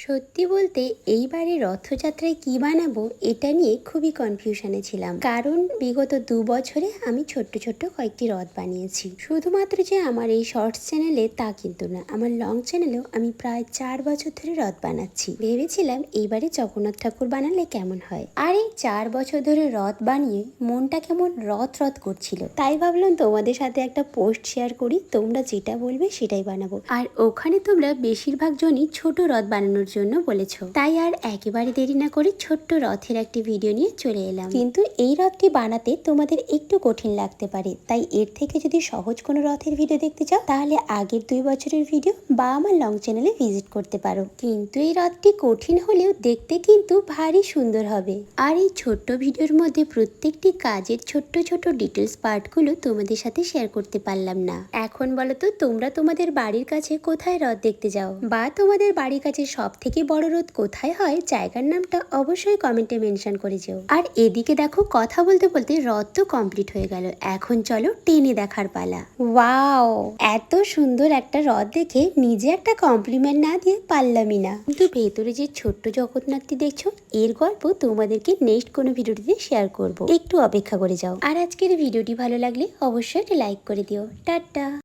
সত্যি বলতে এইবারে রথযাত্রায় কি বানাবো, এটা নিয়ে খুবই কনফিউশনে ছিলাম। কারণ বিগত দু বছরে আমি ছোট্ট ছোট্ট কয়েকটি রথ বানিয়েছি। শুধুমাত্র যে আমার এই শর্টস চ্যানেলে তা কিন্তু না, আমার লং চ্যানেলেও আমি প্রায় চার বছর ধরে রথ বানাচ্ছি। ভেবেছিলাম এইবারে জগন্নাথ ঠাকুর বানালে কেমন হয়? আর এই চার বছর ধরে রথ বানিয়ে মনটা কেমন রথ রথ করছিল। তাই ভাবলাম তোমাদের সাথে একটা পোস্ট শেয়ার করি, তোমরা যেটা বলবে সেটাই বানাবো। আর ওখানে তোমরা বেশিরভাগ জনই ছোট রথ বানানোর জন্য বলেছ। তাই আর একেবারে দেরি না করে ছোট্ট রথের একটি ভিডিও নিয়ে চলে এলাম। কিন্তু এই রথটি বানাতে তোমাদের একটু কঠিন লাগতে পারে। তাই এর থেকে যদি সহজ কোনো রথের ভিডিও দেখতে চাও, তাহলে আগের দুই বছরের ভিডিও বা আমার লং চ্যানেলে ভিজিট করতে পারো। কিন্তু এই রথটি কঠিন হলেও দেখতে কিন্তু ভারী সুন্দর হবে। আর এই ছোট্ট ভিডিওর মধ্যে প্রত্যেকটি কাজের ছোট্ট ছোট ডিটেলস পার্টগুলো তোমাদের সাথে শেয়ার করতে পারলাম না। এখন বলো তো, তোমরা তোমাদের বাড়ির কাছে কোথায় রথ দেখতে যাও? বা তোমাদের বাড়ির কাছে সব থেকে বড় রথ কোথায় হয় জায়গার নামটা অবশ্যই কমেন্টে মেনশন করে যেও। আর এদিকে দেখো কথা বলতে বলতে রথ তো কমপ্লিট হয়ে গেল। এখন চলো টেনে দেখার পালা। ওয়াও! এত সুন্দর একটা রথ দেখে নিজে একটা কমপ্লিমেন্ট না দিয়ে পারলামই না। কিন্তু ভেতরে যে ছোট্ট জগন্নাথটি দেখছ এর গল্প তোমাদেরকে নেক্সট কোনো ভিডিওটিতে শেয়ার করব। একটু অপেক্ষা করে যাও। আর আজকের ভিডিওটি ভালো লাগলে অবশ্যই একটা লাইক করে দিও। টাটা!